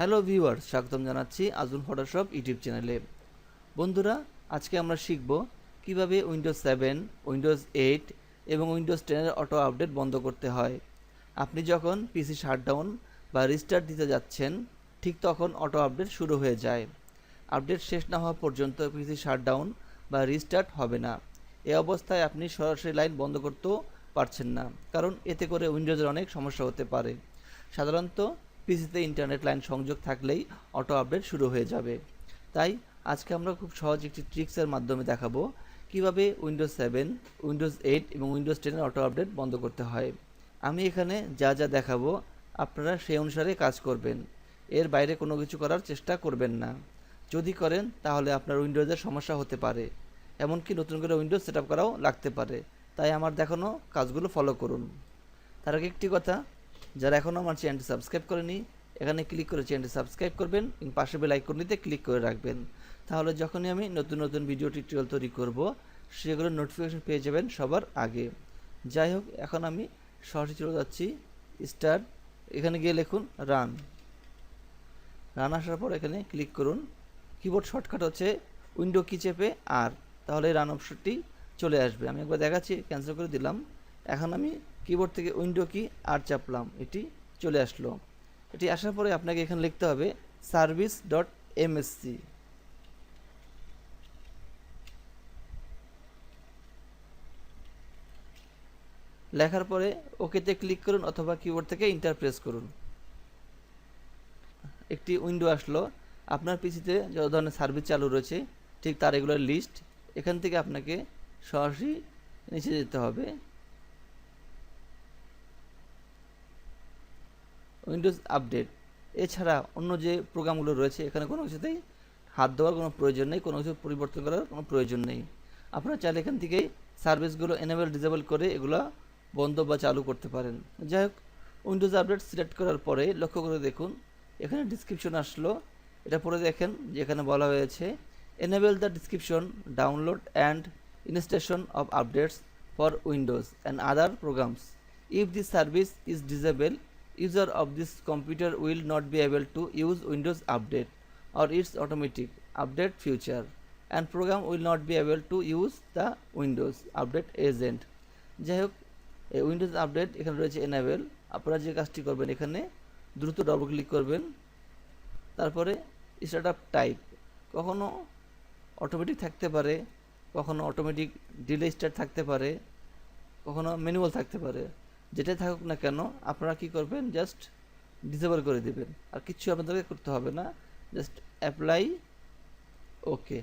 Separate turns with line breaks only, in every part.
Hello viewers, স্বাগতম জানাচ্ছি আজুন Photoshop YouTube চ্যানেলে। বন্ধুরা, আজকে আমরা শিখব কীভাবে উইন্ডোজ সেভেন উইন্ডোজ এইট এবং উইন্ডোজ টেনের অটো আপডেট বন্ধ করতে হয়। আপনি যখন পিসি শাটডাউন বা রিস্টার্ট দিতে যাচ্ছেন, ঠিক তখন অটো আপডেট শুরু হয়ে যায়। আপডেট শেষ না হওয়া পর্যন্ত পিসি শাটডাউন বা রিস্টার্ট হবে না। এ অবস্থায় আপনি সরাসরি লাইন বন্ধ করতেও পারছেন না, কারণ এতে করে উইন্ডোজের অনেক সমস্যা হতে পারে। সাধারণত পিসিতে ইন্টারনেট লাইন সংযোগ থাকলেই অটো আপডেট শুরু হয়ে যাবে। তাই আজকে আমরা খুব সহজ একটি ট্রিক্সের মাধ্যমে দেখাবো কীভাবে উইন্ডোজ সেভেন উইন্ডোজ এইট এবং উইন্ডোজ টেনের অটো আপডেট বন্ধ করতে হয়। আমি এখানে যা যা দেখাবো আপনারা সেই অনুসারে কাজ করবেন। এর বাইরে কোনো কিছু করার চেষ্টা করবেন না। যদি করেন তাহলে আপনার উইন্ডোজের সমস্যা হতে পারে। এমনকি নতুন করে উইন্ডোজ সেট আপ করাও লাগতে পারে। তাই আমার দেখানো কাজগুলো ফলো করুন। তার আগে একটি কথা যারা এখনও আমার চ্যানেলটি সাবস্ক্রাইব করেনি, এখানে ক্লিক করে চ্যানেলটি সাবস্ক্রাইব করবেন, এবং পাশে বেল আইকনটিতে ক্লিক করে রাখবেন। তাহলে যখনই আমি নতুন নতুন ভিডিও টিউটোরিয়াল তৈরি করব, সেগুলোর নোটিফিকেশন পেয়ে যাবেন সবার আগে। যাই হোক, এখন আমি সরাসরি চলে যাচ্ছি স্টার্ট এখানে গিয়ে লিখুন রান। রান আসার পর এখানে ক্লিক করুন। কিবোর্ড শর্টকাট হচ্ছে উইন্ডো কি চেপে আর, তাহলে রান অপশনটি চলে আসবে। আমি একবার দেখাচ্ছি, ক্যান্সেল করে দিলাম। এখন আমি কিবোর্ড থেকে উইন্ডো কি আর চাপলাম, এটি চলে আসলো। এটি আসার পরে আপনাকে এখানে লিখতে হবে সার্ভিস ডট এমএসসি লেখার পরে ওকেতে ক্লিক করুন অথবা কিবোর্ড থেকে ইন্টার প্রেস করুন। একটি উইন্ডো আসলো। আপনার পিসিতে যত ধরনের সার্ভিস চালু রয়েছে, ঠিক তার এগুলোর লিস্ট এখান থেকে আপনাকে সরাসরি নিচে যেতে হবে। উইন্ডোজ আপডেট এছাড়া অন্য যে প্রোগ্রামগুলো রয়েছে, এখানে কোনো কিছুতেই হাত দেওয়ার কোনো প্রয়োজন নেই, কোনো কিছু পরিবর্তন করার কোনো প্রয়োজন নেই। আপনারা চাইলে এখান থেকেই সার্ভিসগুলো এনেবল ডিজেবল করে এগুলো বন্ধ বা চালু করতে পারেন। যাই হোক উইন্ডোজ আপডেট সিলেক্ট করার পরে লক্ষ্য করে দেখুন, এখানে ডিসক্রিপশন আসলো। এটা পরে দেখেন যে এখানে বলা হয়েছে enable the description download and installation of updates for Windows and other programs if this service is disable user of this computer will not be able to use Windows Update or its automatic update feature and program will not be able to use the Windows Update agent যাই হোক Windows update এখানে রয়েছে enable আপনারা যে কাজটি করবেন এখানে দ্রুত ডবল ক্লিক করবেন তারপরে স্টার্ট আপ টাইপ কখনো অটোমেটিক থাকতে পারে কখনো অটোমেটিক ডিলে স্টার্ট থাকতে পারে কখনো ম্যানুয়াল থাকতে পারে যেটাই থাকুক না কেন, আপনারা কি করবেন? জাস্ট ডিসেবল করে দেবেন। আর কিচ্ছু আপনাদেরকে করতে হবে না জাস্ট অ্যাপ্লাই ওকে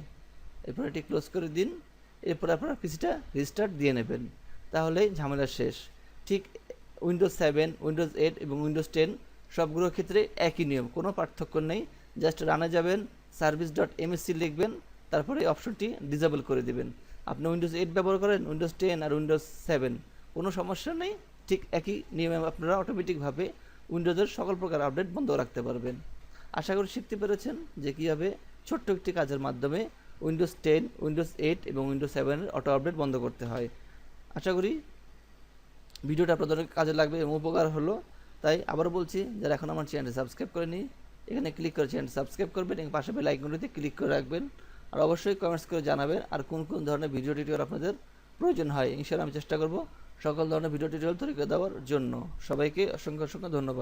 এরপর এটি ক্লোজ করে দিন, এরপর আপনারা পিসিটা রিস্টার্ট দিয়ে নেবেন। তাহলেই ঝামেলা শেষ। ঠিক উইন্ডোজ সেভেন উইন্ডোজ এইট এবং উইন্ডোজ টেন সবগুলোর ক্ষেত্রে একই নিয়ম, কোনো পার্থক্য নেই। জাস্ট রানে যাবেন সার্ভিস ডট এমএসসি লিখবেন, তারপরে অপশনটি ডিসেবল করে দেবেন। আপনি উইন্ডোজ এইট ব্যবহার করেন উইন্ডোজ টেন আর উইন্ডোজ সেভেন কোনো সমস্যা নেই। ঠিক একই নিয়মে আপনারা অটোমেটিকভাবে উইন্ডোজের সকল প্রকার আপডেট বন্ধ রাখতে পারবেন। আশা করি শিখতে পেরেছেন যে কীভাবে ছোট্ট একটি কাজের মাধ্যমে উইন্ডোজ টেন উইন্ডোজ এইট এবং উইন্ডোজ সেভেনের অটো আপডেট বন্ধ করতে হয়। আশা করি ভিডিওটা আপনাদের কাজে লাগবে এবং উপকার হলো। তাই আবার বলছি, যারা এখন আমার চ্যানেলটি সাবস্ক্রাইব করেনি এখানে ক্লিক করে চ্যানেল সাবস্ক্রাইব করবেন এবং পাশে বেল ক্লিক করে রাখবেন। আর অবশ্যই কমেন্টস করে জানাবেন আর কোন কোন ধরনের ভিডিও টিউটোরিয়াল আপনাদের প্রয়োজন হয়, ইনশাআল্লাহ আমি চেষ্টা করব সকল ধরনের ভিডিও টিউটোরিয়াল তৈরি করে দেওয়ার জন্য। সবাইকে অসংখ্য অসংখ্য ধন্যবাদ।